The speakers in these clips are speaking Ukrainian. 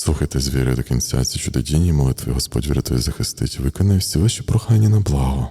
Слухайте з вірою до кінця ці чудодійні молитви, Господь врятує захистить, виконає всі ваші прохання на благо.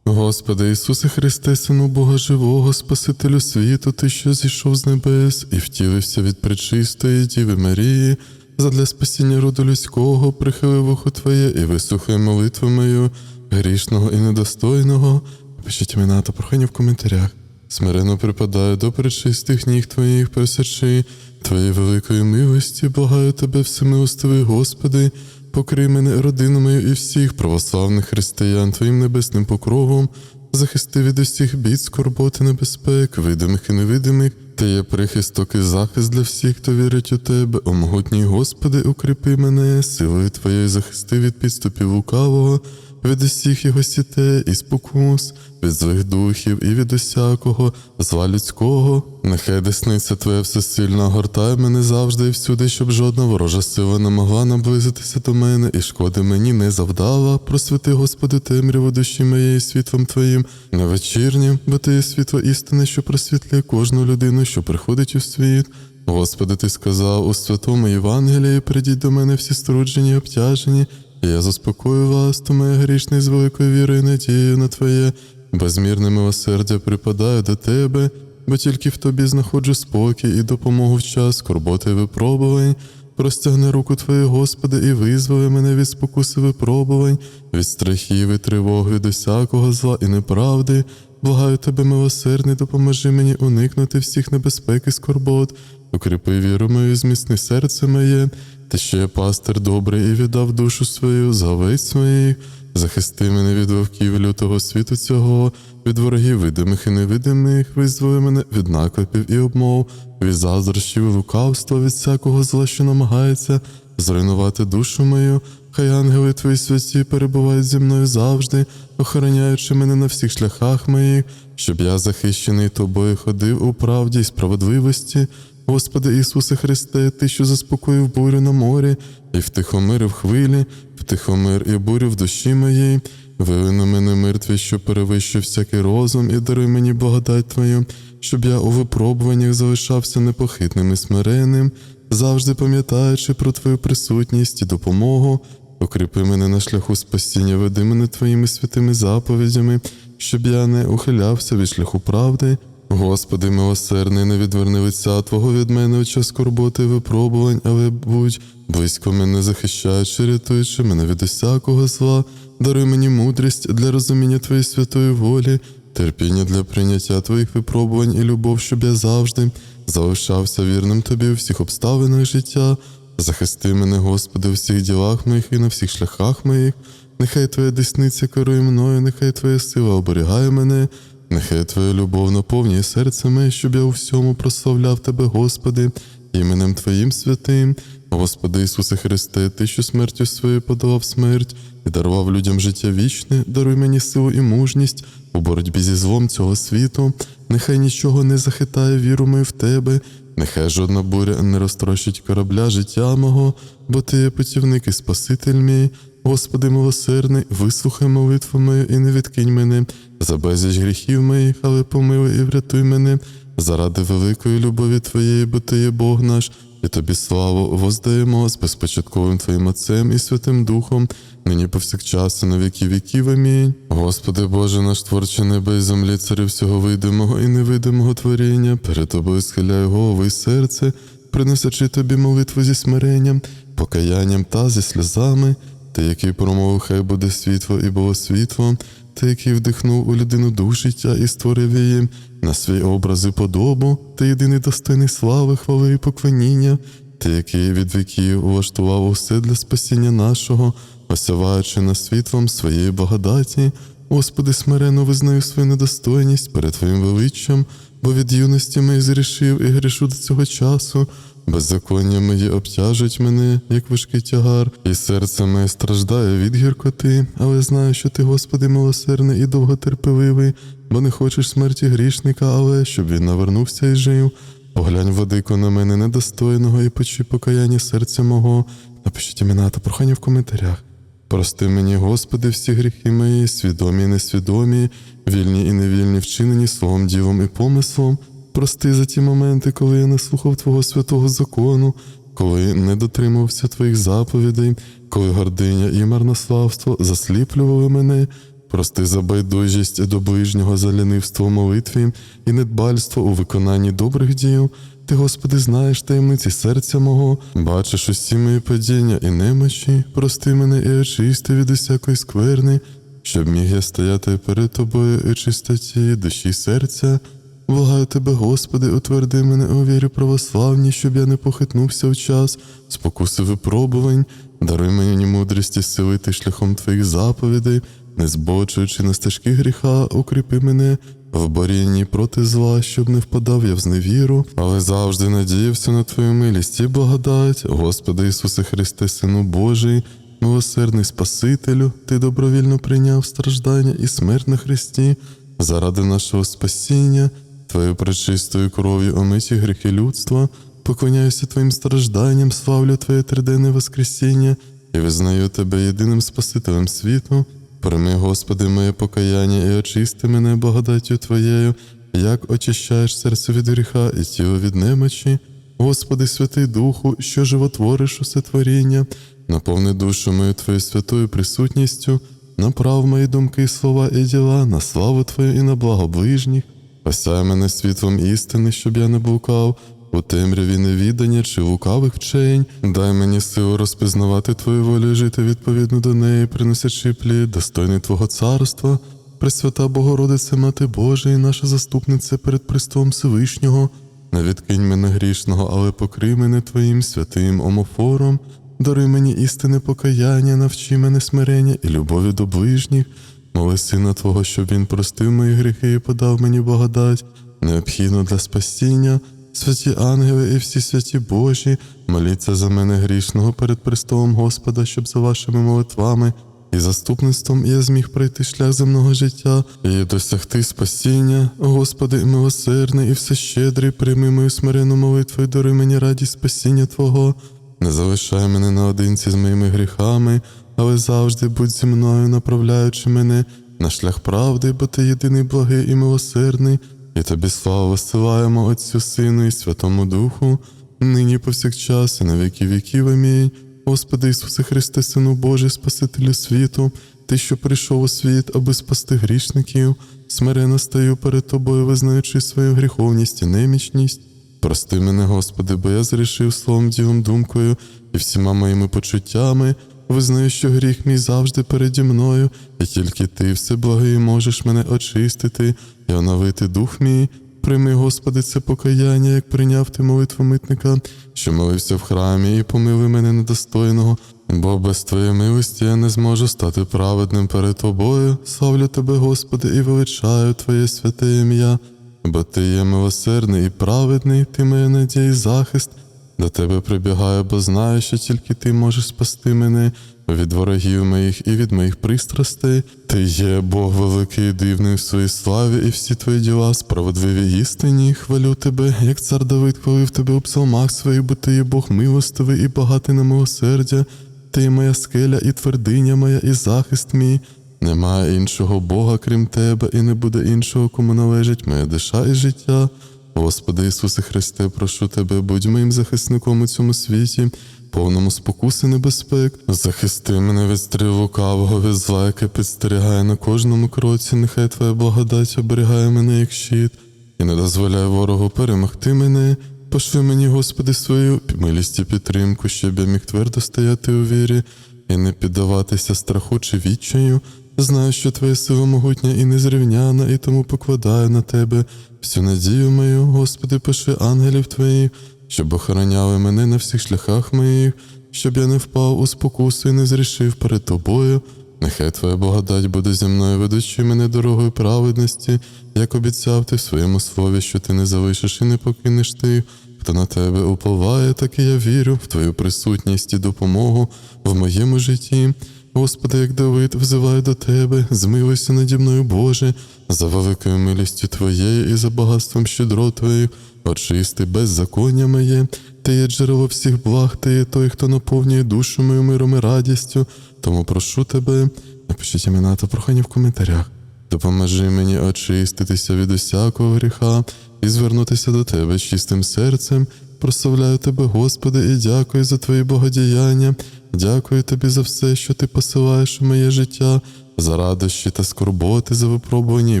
Господи Ісусе Христе, Сину Бога Живого, Спасителю світу, Ти, що зійшов з небес і втілився від пречистої Діви Марії, задля спасіння роду людського, прихили вухо Твоє і вислухай молитву мою, грішного і недостойного. Пишіть імена та прохання в коментарях. Смиренно припадаю до пречистих ніг Твоїх, просячи Твоєї великої милості, благаю Тебе, всемилостивий Господи, покрий мене родину мою і всіх православних християн Твоїм небесним покровом, захисти від усіх бід, скорботи, небезпек, видимих і невидимих, Ти є прихисток і захист для всіх, хто вірить у Тебе. О могутній Господи, укріпи мене, силою Твоєю захисти від підступів лукавого, від усіх його сітей і спокус, від злих духів і від усякого зла людського. Нехай десниця Твоя всесильна огортає мене завжди і всюди, щоб жодна ворожа сила не могла наблизитися до мене і шкоди мені не завдала. Просвіти, Господи, темряву душі моєї світлом Твоїм на вечірнім, бо Ти є світло істини, що просвітлює кожну людину, що приходить у світ. Господи, Ти сказав у святому Євангелії, прийдіть до мене всі струджені, обтяжені, я заспокою вас, то моя грішний з великою вірою і на Твоє безмірне милосердя припадаю до Тебе, бо тільки в Тобі знаходжу спокій і допомогу в час скорботи випробувань. Простягни руку Твою, Господи, і визволи мене від спокуси випробувань, від страхів і тривог, від усякого зла і неправди. Благаю тебе, милосердний, допоможи мені уникнути всіх небезпек і скорбот, укріпи віру мою, зміцни серце моє, ти що є пастир добрий і віддав душу свою за овець своїх. Захисти мене від вовків лютого світу цього, від ворогів видимих і невидимих, визволи мене від наклепів і обмов, від заздрощів і лукавства, від всякого зла, що намагається зруйнувати душу мою. Хай ангели твої святі перебувають зі мною завжди, охороняючи мене на всіх шляхах моїх, щоб я захищений тобою ходив у правді й справедливості. Господи Ісусе Христе, Ти, що заспокоїв бурю на морі, і втихомирив хвилі, втихомир і бурю в душі моїй, вели на мене мир твій, що перевищив всякий розум, і даруй мені благодать Твою, щоб я у випробуваннях залишався непохитним і смиренним, завжди пам'ятаючи про Твою присутність і допомогу. Укріпи мене на шляху спасіння, веди мене Твоїми святими заповідями, щоб я не ухилявся від шляху правди. Господи, милосердний, не відверни лиця Твого від мене у час скорботи і випробувань, але будь близько мене захищаючи, рятуючи мене від усякого зла, даруй мені мудрість для розуміння Твоєї святої волі, терпіння для прийняття Твоїх випробувань і любов, щоб я завжди залишався вірним Тобі у всіх обставинах життя. Захисти мене, Господи, у всіх ділах моїх і на всіх шляхах моїх. Нехай Твоя десниця керує мною, нехай Твоя сила оберігає мене. Нехай Твоя любов наповнює серце моє, щоб я у всьому прославляв Тебе, Господи, іменем Твоїм святим. Господи Ісусе Христе, Ти, що смертю своєю подавав смерть і дарував людям життя вічне, даруй мені силу і мужність у боротьбі зі злом цього світу. Нехай нічого не захитає віру мою в Тебе, нехай жодна буря не розтрощить корабля життя мого, бо Ти є путівник і Спаситель мій. Господи милосердний, вислухай молитву мою і не відкинь мене, за безліч гріхів моїх, але помилуй і врятуй мене, заради великої любові Твоєї, бо Ти є Бог наш, і Тобі славу воздаємо з безпочатковим Твоїм Отцем і Святим Духом, нині повсякчас і на віки віків. Амінь. Господи Боже, наш творче небе і землі, царю всього видимого і невидимого творіння, перед Тобою схиляю голову і серце, приносячи Тобі молитву зі смиренням, покаянням та зі сльозами. Ти, який промовив, хай буде світло і було світло, ти, який вдихнув у людину дух життя і створив її на свій образ і подобу, ти єдиний достойний слави, хвали і поклоніння, ти, який від віків улаштував усе для спасіння нашого, осяваючи нас світлом своєї благодаті. Господи, смиренно визнаю свою недостойність перед Твоїм величчям, бо від юності ми зрішив і грішу до цього часу. Беззаконня мої обтяжуть мене, як важкий тягар, і серце моє страждає від гіркоти, але знаю, що ти, Господи, милосердний і довготерпеливий, бо не хочеш смерті грішника, але щоб він навернувся і жив. Поглянь, владико, на мене недостойного і почуй покаяння серця мого. Напишіть імена та прохання в коментарях. Прости мені, Господи, всі гріхи мої, свідомі і несвідомі, вільні і невільні, вчинені словом, ділом і помислом. Прости за ті моменти, коли я не слухав Твого святого закону, коли не дотримувався твоїх заповідей, коли гординя і марнославство засліплювали мене. Прости за байдужість до ближнього за лінивство у молитві і недбальство у виконанні добрих діл. Ти, Господи, знаєш таємниці серця мого, бачиш усі мої падіння і немочі, прости мене і очисти від усякої скверни, щоб міг я стояти перед тобою і чистоті душі серця. Благаю тебе, Господи, утверди мене у вірі православній, щоб я не похитнувся в час, спокуси випробувань, даруй мені мудрість і сили ти шляхом твоїх заповідей, не збочуючи на стежки гріха, укріпи мене в борінні проти зла, щоб не впадав я в зневіру, але завжди надіявся на твою милість і благодать, Господи Ісусе Христе, Сину Божий, милосердний Спасителю, Ти добровільно прийняв страждання і смерть на Христі заради нашого спасіння, Твоєю пречистою кров'ю омиті гріхи людства, поклоняюся Твоїм стражданням, славлю Твоє триденне Воскресіння і визнаю Тебе єдиним Спасителем світу. Прийми, Господи, моє покаяння і очисти мене благодаттю Твоєю, як очищаєш серце від гріха і тіло від немочі. Господи, Святий Духу, що животвориш усе творіння, наповни душу мою Твоєю святою присутністю, направ мої думки, слова і діла на славу Твою і на благо ближніх. Осяй мене світлом істини, щоб я не блукав, у темряві невідання чи лукавих вчень. Дай мені силу розпізнавати Твою волю жити відповідно до неї, приносячи плід, достойний Твого царства. Пресвята Богородице, Мати Божа і наша заступниця перед Престолом Всевишнього. Не відкинь мене грішного, але покрий мене Твоїм святим омофором. Даруй мені істинне покаяння, навчи мене смирення і любові до ближніх. Моли сина Твого, щоб він простив мої гріхи і подав мені благодать, необхідну для спасіння. Святі ангели і всі святі Божі, моліться за мене грішного перед престолом Господа, щоб за вашими молитвами і заступництвом я зміг пройти шлях земного життя і досягти спасіння. Господи, милосердний і всещедрий, прийми мою смирену молитву і даруй мені радість спасіння Твого. Не залишай мене наодинці з моїми гріхами, але завжди будь зі мною, направляючи мене на шлях правди, бо ти єдиний благий і милосердний, і тобі славу висилаємо Отцю Сину і Святому Духу, нині повсякчас і на віки віків. Амінь. Господи Ісусе Христе, Сину Божий, Спасителю світу, Ти, що прийшов у світ, аби спасти грішників, смиренно стою перед Тобою, визнаючи свою гріховність і немічність. Прости мене, Господи, бо я зрішив словом, ділом, думкою і всіма моїми почуттями. Визнаю, що гріх мій завжди переді мною, і тільки ти, всеблагий, можеш мене очистити оновити дух мій. Прийми, Господи, це покаяння, як прийняв ти молитву митника, що молився в храмі, і помили мене недостойного, бо без Твоєї милості я не зможу стати праведним перед Тобою. Славлю Тебе, Господи, і величаю Твоє святе ім'я, бо Ти є милосердний і праведний, Ти моя надія і захист. До тебе прибігаю, бо знаю, що тільки ти можеш спасти мене від ворогів моїх і від моїх пристрастей. Ти є Бог великий і дивний в своїй славі, і всі твої діла справедливі істині. Хвалю тебе, як цар Давид хвалив тебе у псалмах своїх, бо ти є Бог милостивий і багатий на милосердя. Ти є моя скеля і твердиня моя, і захист мій. Немає іншого Бога, крім тебе, і не буде іншого, кому належить моя душа і життя. Господи Ісусе Христе, прошу Тебе, будь моїм захисником у цьому світі, повному спокуси небезпек. Захисти мене від стріл лукавого, від зла, яке підстерігає на кожному кроці. Нехай Твоя благодать оберігає мене як щит, і не дозволяй ворогу перемогти мене. Пошли мені, Господи, свою милість і підтримку, щоб я міг твердо стояти у вірі і не піддаватися страху чи відчаю. Знаю, що Твоя сила могутня і незрівняна, і тому покладаю на Тебе всю надію мою, Господи, пиши ангелів Твоїх, щоб охороняли мене на всіх шляхах моїх, щоб я не впав у спокусу і не зрішив перед Тобою. Нехай Твоя благодать буде зі мною, ведучи мене дорогою праведності, як обіцяв ти в своєму слові, що ти не залишиш і не покинеш тих, хто на тебе уповає, так і я вірю в Твою присутність і допомогу в моєму житті. Господи, як Давид, взиваю до Тебе, змилуйся наді мною, Боже, за великою милістю Твоєю і за багатством щедро Твоїх, очисти беззаконня моє, Ти є джерело всіх благ, Ти є той, хто наповнює душу мою миром і радістю. Тому прошу Тебе, напишіть імена та прохання в коментарях. Допоможи мені очиститися від усякого гріха і звернутися до Тебе з чистим серцем, Прославляю тебе, Господи, і дякую за твої богодіяння. Дякую тобі за все, що ти посилаєш у моє життя, за радощі та скорботи, за випробування і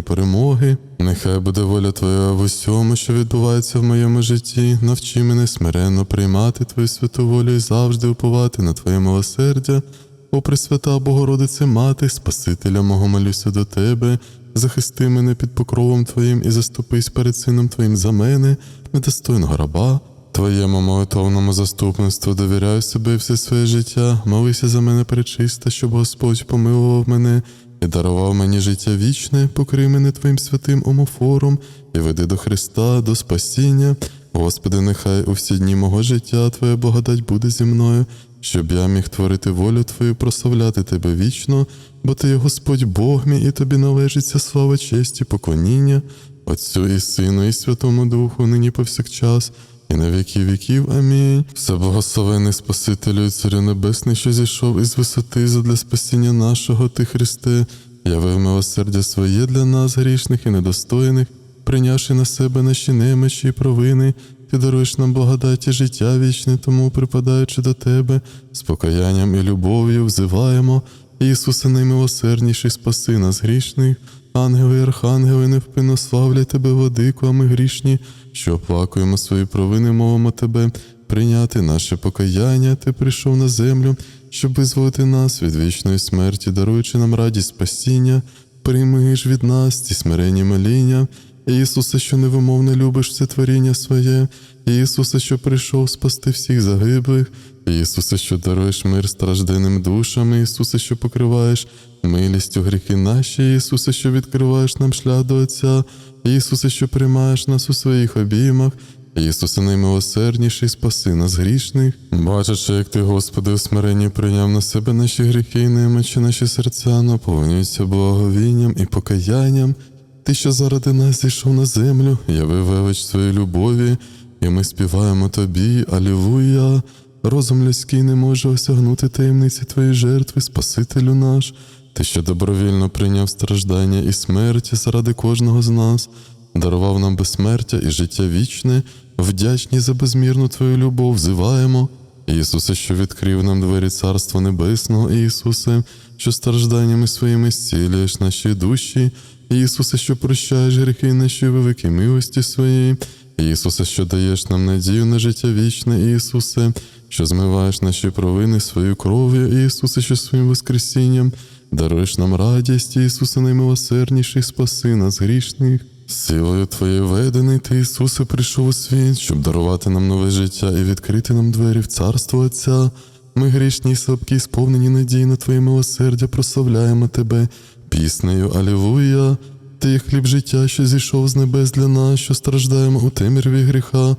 перемоги. Нехай буде воля Твоя в усьому, що відбувається в моєму житті. Навчи мене смиренно приймати Твою святу волю і завжди уповати на Твоє милосердя. О Пресвята Богородице Мати, Спасителя мого молюся до Тебе, захисти мене під покровом Твоїм і заступись перед Сином Твоїм за мене, недостойного раба. Твоєму молитовному заступництву. Довіряю себе і все своє життя, молися за мене пречиста, щоб Господь помилував мене і дарував мені життя вічне, покрий мене Твоїм святим омофором і веди до Христа, до спасіння. Господи, нехай у всі дні мого життя Твоя благодать буде зі мною, щоб я міг творити волю Твою, прославляти Тебе вічно, бо Ти є Господь Бог мій, і Тобі належиться слава, честь і поклоніння, Отцю і Сину, і Святому Духу, нині повсякчас, і на віки віків. Амінь. Все благословений Спасителю і Царю Небесний, що зійшов із висоти задля спасіння нашого, Ти, Христе, явив милосердя своє для нас, грішних і недостойних, прийнявши на себе наші немочі і провини. Ти даруєш нам благодаті життя вічне, тому, припадаючи до Тебе, з покаянням і любов'ю взиваємо. Ісусе, наймилосердніший, спаси нас грішних, ангели архангели невпинно славлять Тебе, владику, а ми грішні, що оплакуємо свої провини, мовимо Тебе, прийняти наше покаяння, Ти прийшов на землю, щоб визволити нас від вічної смерті, даруючи нам радість спасіння, прийми ж від нас ці смиренні моління. Ісусе, що невимовно любиш все творіння своє, Ісусе, що прийшов спасти всіх загиблих, Ісусе, що даруєш мир стражденним душам, Ісусе, що покриваєш милістю гріхи наші, Ісусе, що відкриваєш нам шлях до Отця, Ісусе, що приймаєш нас у своїх обіймах, Ісусе, наймилосердніший, спаси нас грішних. Бачачи, як ти, Господи, у смиренні прийняв на себе наші гріхи і наші серця наповнюються благовінням і покаянням. Ти, що заради нас зійшов на землю, явив велич своєї любові, і ми співаємо тобі, Алілуя. Розум людський не може осягнути таємниці твоєї жертви, Спасителю наш. Ти, що добровільно прийняв страждання і смерть заради кожного з нас, дарував нам безсмертя і життя вічне, вдячні за безмірну твою любов, взиваємо. Ісусе, що відкрив нам двері Царства Небесного, Ісусе, що стражданнями своїми зцілюєш наші душі, Ісусе, що прощаєш гріхи наші великі милості своєї, Ісусе, що даєш нам надію на життя вічне, Ісусе, що змиваєш наші провини своєю кров'ю, Ісусе, що своїм Воскресінням даруєш нам радість, Ісусе, наймилосердніший, спаси нас грішних. Силою Твоєю ведений ти, Ісусе, прийшов у світ, щоб дарувати нам нове життя і відкрити нам двері в царство Отця. Ми грішні і слабкі, сповнені надії на Твоє милосердя, прославляємо Тебе, піснею Алілуя. Ти хліб життя, що зійшов з небес для нас, що страждаємо у темряві гріха.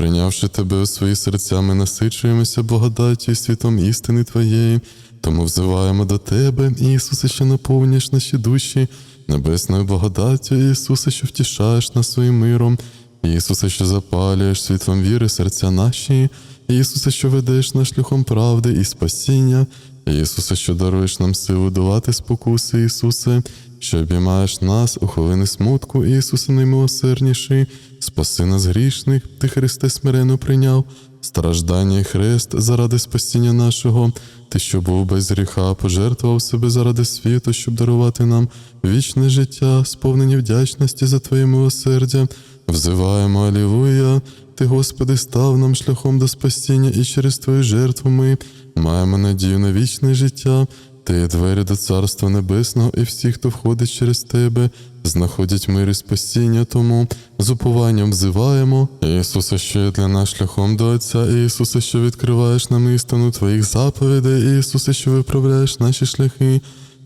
Прийнявши тебе у свої серця, ми насичуємося благодаттю і світом істини Твоєї, тому взиваємо до Тебе, Ісусе, що наповнюєш наші душі, небесною благодаттю, Ісусе, що втішаєш нас своїм миром, Ісусе, що запалюєш світлом віри серця наші, Ісусе, що ведеш нас шляхом правди і спасіння, Ісусе, що даруєш нам силу долати спокуси, Ісусе, що обіймаєш нас у хвилини смутку, Ісусе, наймилосердніший, спаси нас грішних, Ти, Христе, смиренно прийняв, страждання і хрест заради спасіння нашого, Ти, що був без гріха, пожертвував себе заради світу, щоб дарувати нам вічне життя, сповнені вдячності за Твоє милосердя. Взиваємо Алілуя, Ти, Господи, став нам шляхом до спасіння, і через Твою жертву ми маємо надію на вічне життя. Ти є двері до Царства Небесного, і всі, хто входить через Тебе, знаходять мир і спасіння, тому з упованням взиваємо. Ісусе, що є для нас шляхом до Отця, Ісусе, що відкриваєш нам істину Твоїх заповідей, Ісусе, що виправляєш наші шляхи.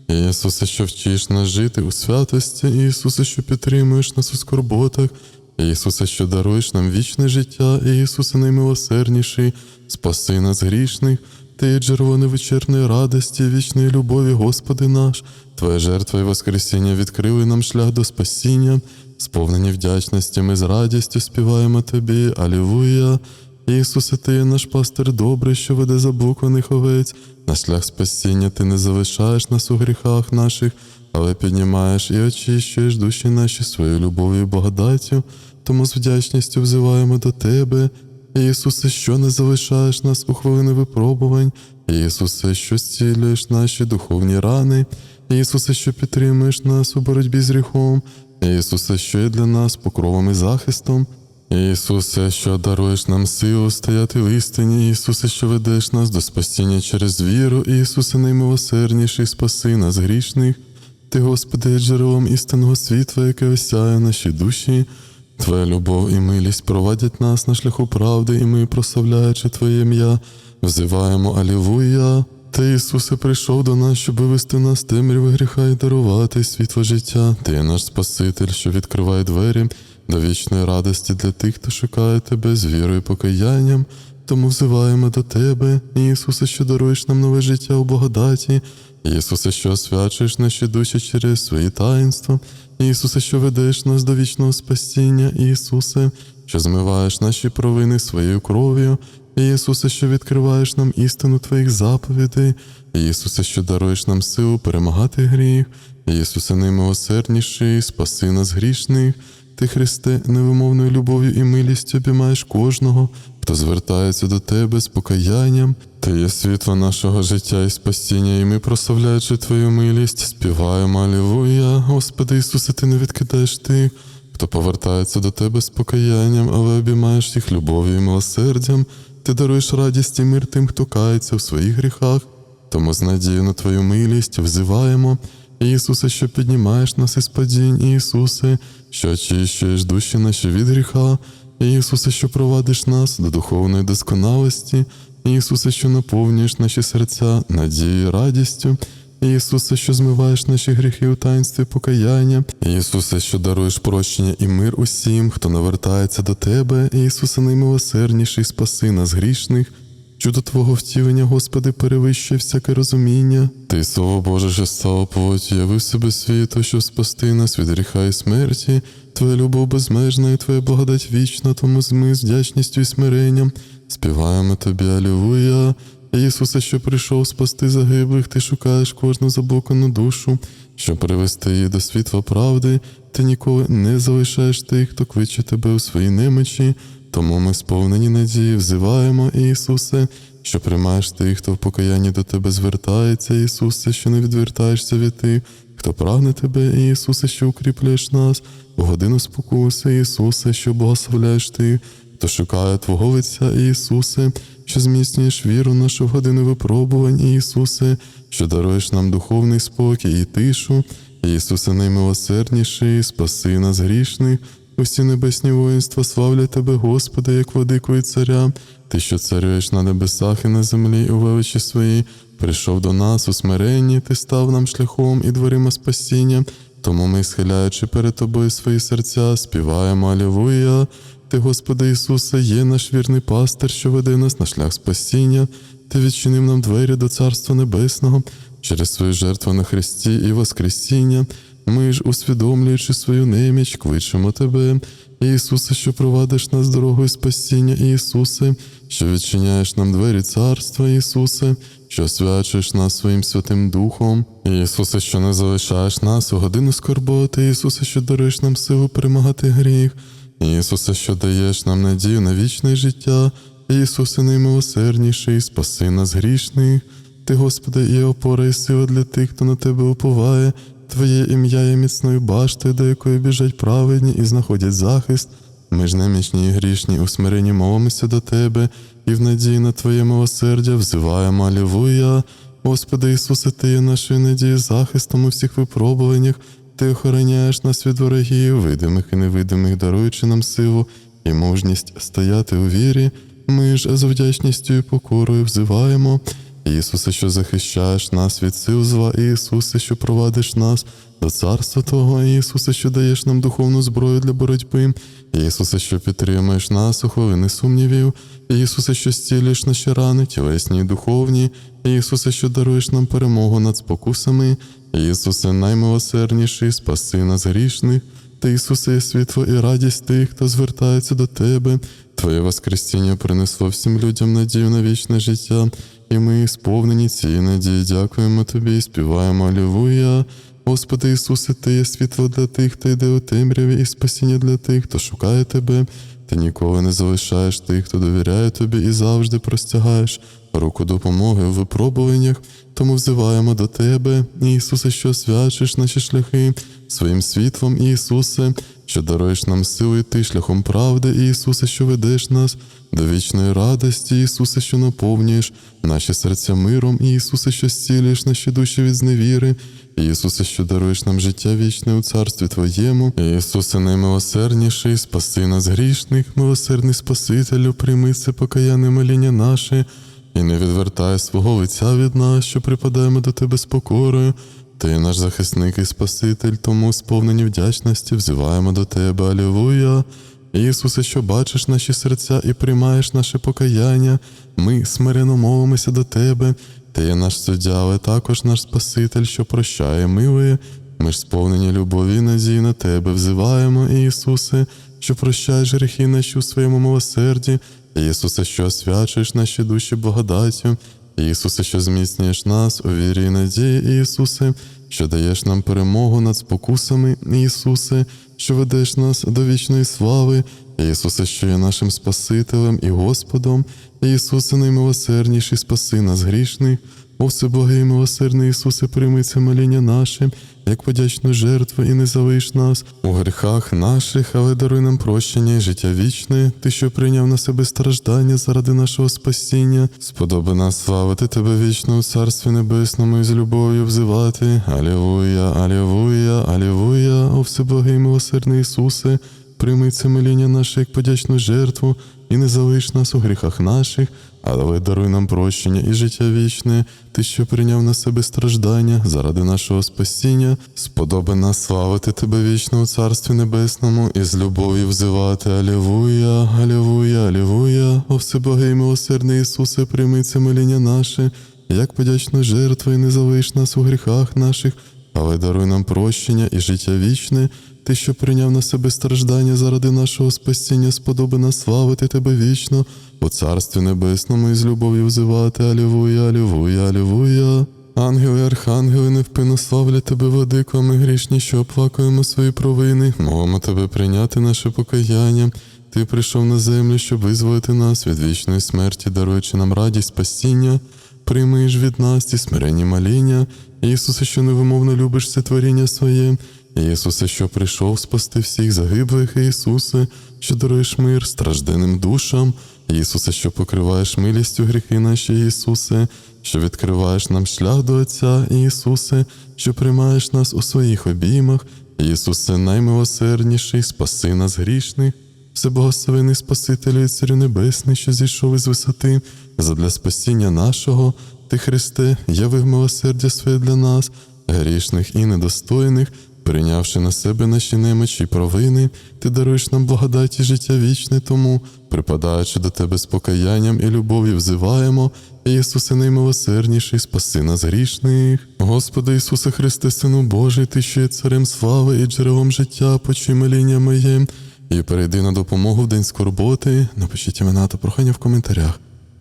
Ісусе, що вчиш нас жити у святості, Ісусе, що підтримуєш нас у скорботах, Ісусе, що даруєш нам вічне життя, Ісусе, наймилосердніший, спаси нас грішних, Ти є джерело невичерпної радості, вічної любові, Господи наш, Твоя жертва і Воскресіння відкрили нам шлях до спасіння, сповнені вдячності, ми з радістю співаємо Тобі, Алілуя. Ісусе, Ти є наш пастир добрий, що веде заблуканих овець, на шлях спасіння Ти не залишаєш нас у гріхах наших, але піднімаєш і очищуєш душі наші своєю любов'ю і благодаттю, тому з вдячністю взиваємо до Тебе. Ісусе, що не залишаєш нас у хвилини випробувань, Ісусе, що зцілюєш наші духовні рани, Ісусе, що підтримуєш нас у боротьбі з гріхом, Ісусе, що є для нас покровом і захистом. Ісусе, що даруєш нам силу стояти в істині, Ісусе, що ведеш нас до спасіння через віру, Ісусе, наймилосердніший, спаси нас грішних. Ти, Господи, є джерелом істинного світла, яке осяє наші душі. Твоя любов і милість провадять нас на шляху правди, і ми, прославляючи Твоє ім'я, взиваємо Алілуя. Ти, Ісусе, прийшов до нас, щоб вивести нас темряви гріха і дарувати світло життя. Ти наш Спаситель, що відкриває двері до вічної радості для тих, хто шукає тебе з вірою і покаянням. Тому взиваємо до Тебе, Ісусе, що даруєш нам нове життя у благодаті, Ісусе, що освячуєш наші душі через свої таїнства, Ісусе, що ведеш нас до вічного спасіння, Ісусе, що змиваєш наші провини своєю кров'ю, Ісусе, що відкриваєш нам істину Твоїх заповідей, Ісусе, що даруєш нам силу перемагати гріх, Ісусе, наймилосердніший, спаси нас грішних. Ти, Христе, невимовною любов'ю і милістю обіймаєш кожного, хто звертається до Тебе з покаянням. Ти є світло нашого життя і спасіння, і ми, прославляючи Твою милість, співаємо Алілуя. Господи Ісусе, Ти не відкидаєш тих, хто повертається до Тебе з покаянням, але обіймаєш їх любов'ю і милосердям. Ти даруєш радість і мир тим, хто кається в своїх гріхах. Тому з надією на Твою милість взиваємо. Ісусе, що піднімаєш нас із падінь, Ісусе, що очищуєш душі наші від гріха, Ісусе, що провадиш нас до духовної досконалості, Ісусе, що наповнюєш наші серця надією і радістю, Ісусе, що змиваєш наші гріхи у таїнстві покаяння, Ісусе, що даруєш прощення і мир усім, хто навертається до Тебе, Ісусе, наймилосердніший, спаси нас грішних. Чудо Твого втілення, Господи, перевищує всяке розуміння. Ти, Слово Боже, що стало плоті, явив себе світу, щоб спасти нас від гріха і смерті. Твоя любов безмежна і Твоя благодать вічна, тому ми з вдячністю і смиренням співаємо Тобі, Алілуя. Ісусе, що прийшов спасти загиблих, ти шукаєш кожну заблукану душу, щоб привести її до світла правди, ти ніколи не залишаєш тих, хто кличе тебе у своїй немочі. Тому ми сповнені надії взиваємо, Ісусе, що приймаєш тих, хто в покаянні до Тебе звертається, Ісусе, що не відвертаєшся від тих, хто прагне Тебе, Ісусе, що укріплюєш нас, у годину спокуси, Ісусе, що благословляєш Ти, хто шукає Твого лиця, Ісусе, що зміцнюєш віру нашу в годину випробувань, Ісусе, що даруєш нам духовний спокій і тишу, Ісусе, наймилосердніший, спаси нас грішних. Усі небесні воїнства славлять Тебе, Господи, як владику царя, Ти, що царюєш на небесах і на землі у величі своїй, прийшов до нас у смиренні, Ти став нам шляхом і дверима спасіння. Тому ми, схиляючи перед Тобою свої серця, співаємо Алілуя. Ти, Господи Ісусе, є наш вірний пастир, що веде нас на шлях спасіння. Ти відчинив нам двері до Царства Небесного через свою жертву на Христі і Воскресіння. Ми ж, усвідомлюючи свою неміч, кличемо Тебе, Ісусе, що провадиш нас дорогою спасіння, Ісусе, що відчиняєш нам двері царства, Ісусе, що освячуєш нас своїм Святим Духом, Ісусе, що не залишаєш нас у годину скорботи, Ісусе, що даруєш нам силу перемагати гріх, Ісусе, що даєш нам надію на вічне життя, Ісусе, наймилосердніший, спаси нас грішних. Ти, Господи, є опора і сила для тих, хто на Тебе уповає. Твоє ім'я є міцною баштою, до якої біжать праведні і знаходять захист. Ми ж немічні і грішні, у смиренні молимося до Тебе, і в надії на Твоє милосердя взиваємо Алілуя. Господи Ісусе, Ти є нашою надією захистом у всіх випробуваннях, Ти охороняєш нас від ворогів, видимих і невидимих, даруючи нам силу і мужність стояти у вірі. Ми ж з вдячністю і покорою взиваємо. Ісусе, що захищаєш нас від сил зла, Ісусе, що провадиш нас до царства Твого, Ісусе, що даєш нам духовну зброю для боротьби, Ісусе, що підтримуєш нас у хвилини сумнівів, Ісусе, що зцілюєш наші рани, тілесні і духовні, Ісусе, що даруєш нам перемогу над спокусами, Ісусе, наймилосердніший, спаси нас грішних. Ти, Ісусе, є світло і радість тих, хто звертається до Тебе. Твоє Воскресіння принесло всім людям надію на вічне життя, і ми, сповнені цієї надії, дякуємо Тобі і співаємо Алілуя. Господи Ісусе, Ти є світло для тих, хто йде у темряві, і спасіння для тих, хто шукає Тебе. Ти ніколи не залишаєш тих, хто довіряє тобі і завжди простягаєш руку допомоги у випробуваннях, тому взиваємо до тебе, Ісусе, що освячиш наші шляхи своїм світлом, Ісусе, що даруєш нам силу йти шляхом правди, Ісусе, що ведеш нас до вічної радості, Ісусе, що наповнюєш наші серця миром, Ісусе, що зцілюєш наші душі від зневіри, Ісусе, що даруєш нам життя вічне у царстві Твоєму, Ісусе, наймилосердніший, спаси нас грішних, милосердний Спасителю, прийми це покаянне моління наше, і не відвертай свого лиця від нас, що припадаємо до Тебе з покорою. Ти наш захисник і Спаситель, тому сповнені вдячності взиваємо до Тебе, Алілуя. Ісусе, що бачиш наші серця і приймаєш наше покаяння, ми смирено мовимося до Тебе. Ти є наш суддя, але також наш Спаситель, що прощає, милує. Ми ж сповнені любові і надії на Тебе, взиваємо, Ісусе, що прощаєш гріхи наші у своєму милосерді, Ісусе, що освячуєш наші душі благодаттю, Ісусе, що зміцнюєш нас у вірі і надії, Ісусе, що даєш нам перемогу над спокусами, Ісусе, що ведеш нас до вічної слави, Ісусе, що є нашим Спасителем і Господом, Ісусе, наймилосердніший, спаси нас грішних. О всеблагий і милосердний Ісусе, прийми це моління наше, як подячну жертву, і не залиш нас у гріхах наших, але даруй нам прощення і життя вічне, Ти, що прийняв на себе страждання заради нашого спасіння, сподоби нас славити Тебе вічно у Царстві Небесному і з любов'ю взивати. Алілуя, алілуя, алілуя, о всеблагий милосердний Ісусе, прийми це моління наше як подячну жертву, і не залиш нас у гріхах наших, але даруй нам прощення і життя вічне, ти, що прийняв на себе страждання заради нашого спасіння, сподоби нас славити Тебе вічно у Царстві Небесному і з любов'ю взивати. Алілуя, Алілуя, Алілуя, о всеблагий милосердний Ісусе, прийми це моління наше, як подячну жертву, і не залиш нас у гріхах наших, але даруй нам прощення і життя вічне. Ти, що прийняв на себе страждання заради нашого спасіння, сподоби нас славити Тебе вічно, у Царстві Небесному і з любов'ю взивати Алілуя, Алілуя, Алілуя. Ангели, архангели, невпинно славлять Тебе, владико, а ми грішні, що оплакуємо свої провини, мовимо Тебе прийняти наше покаяння. Ти прийшов на землю, щоб визволити нас від вічної смерті, даруючи нам радість спасіння. Прийми ж від нас ці смиренні моління, Ісусе, що невимовно любиш це творіння своє, Ісусе, що прийшов спасти всіх загиблих, Ісусе, що даруєш мир стражденним душам, Ісусе, що покриваєш милістю гріхи наші, Ісусе, що відкриваєш нам шлях до Отця, Ісусе, що приймаєш нас у своїх обіймах, Ісусе, наймилосердніший, спаси нас грішних. Всеблагословений Спасителю і Царю Небесний, що зійшов із висоти, задля спасіння нашого, Ти, Христе, явив милосердя своє для нас, грішних і недостойних, прийнявши на себе наші немочі провини, ти даруєш нам благодаті життя вічне, тому, припадаючи до Тебе з покаянням і любов'ю, взиваємо, Ісусе наймилосердніший, спаси нас грішних. Господи Ісусе Христе, Сину Божий, Ти що є царем слави і джерелом життя, почуй моління моє, і перейди на допомогу в день скорботи. Напишіть імена та прохання в коментарях.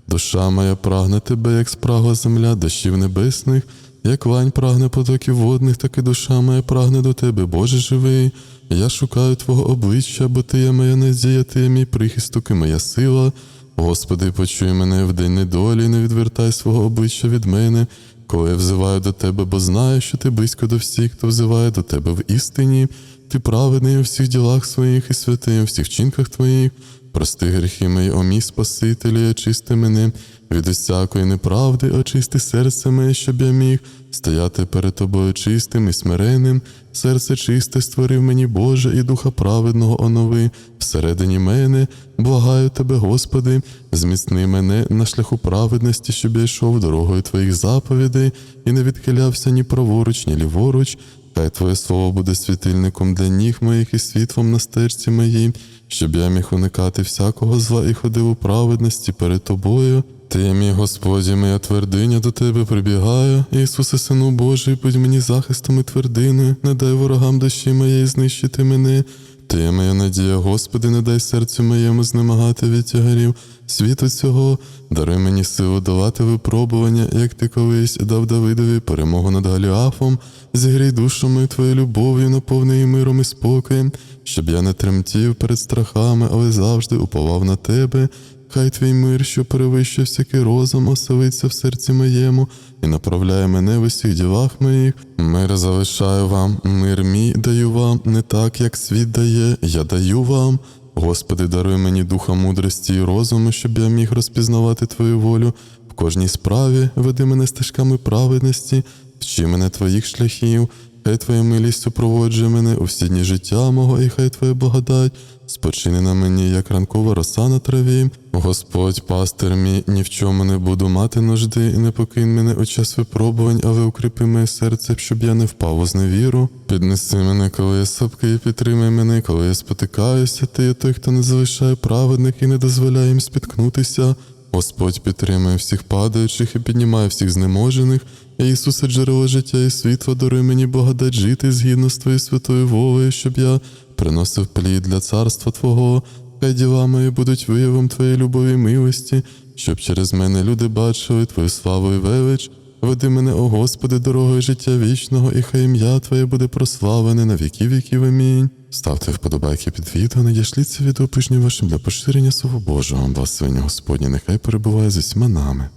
Душа моя прагне тебе, як спрагла земля, дощів небесних, як лань прагне потоків водних, так і душа моя прагне до тебе, Боже живий. Я шукаю Твого обличчя, бо Ти є моя надія, Ти є мій прихисток і моя сила. Господи, почуй мене в день недолі, не відвертай свого обличчя від мене, коли я взиваю до Тебе, бо знаю, що Ти близько до всіх, хто взиває до Тебе в істині. Ти праведний у всіх ділах своїх і святий у всіх чинках твоїх. Прости гріхи мої, о мій Спасителю, і очисти мене від усякої неправди, очисти серце моє, щоб я міг стояти перед тобою чистим і смиренним. Серце чисте створив мені, Боже, і духа праведного онови всередині мене. Благаю тебе, Господи, зміцни мене на шляху праведності, щоб я йшов дорогою твоїх заповідей і не відхилявся ні праворуч, ні ліворуч. Хай Твоє слово буде світильником для ніг моїх і світлом на стежці моїй, щоб я міг уникати всякого зла і ходив у праведності перед Тобою. Ти, мій Господі, моя твердиня до Тебе прибігаю. Ісусе, Сину Божий, будь мені захистом і твердиною, не дай ворогам душі моєї знищити мене. Ти моя надія, Господи, не дай серцю моєму знемагати від тягарів світу цього, даруй мені силу долати випробування, як ти колись дав Давидові перемогу над Галіафом, зігрій душу мою твоєю любов'ю, наповни миром і спокоєм, щоб я не тремтів перед страхами, але завжди уповав на тебе. Хай твій мир, що перевищує всякий розум, оселиться в серці моєму і направляє мене в усіх ділах моїх. Мир залишаю вам, мир мій даю вам, не так, як світ дає, я даю вам. Господи, даруй мені духа мудрості і розуму, щоб я міг розпізнавати Твою волю в кожній справі, веди мене стежками праведності, вчи мене твоїх шляхів, хай Твоя милість супроводжує мене у всі дні життя мого, і хай Твоя благодать спочине на мені, як ранкова роса на траві. Господь, пастир мій, ні в чому не буду мати нужди, і не покинь мене у час випробувань, але укріпи моє серце, щоб я не впав у зневіру. Піднеси мене, коли я слабкий, і підтримай мене, коли я спотикаюся. Ти є той, хто не залишає праведних і не дозволяє їм спіткнутися. Господь підтримує всіх падаючих і піднімає всіх знеможених. Ісусе, джерело життя і світла, даруй мені благодать жити згідно з Твоєю святою волею, щоб я приносив плід для царства Твого. Хай діла мої будуть виявом Твоєї любові і милості, щоб через мене люди бачили Твою славу і велич. Веди мене, о Господи, дорогою життя вічного, і хай ім'я Твоє буде прославлене на віки віків. Амінь. Ставте вподобайки під відео, надішліться відео пишні вашим для поширення Слова Божого. Благословення Господнє, нехай перебуває з усіма нами.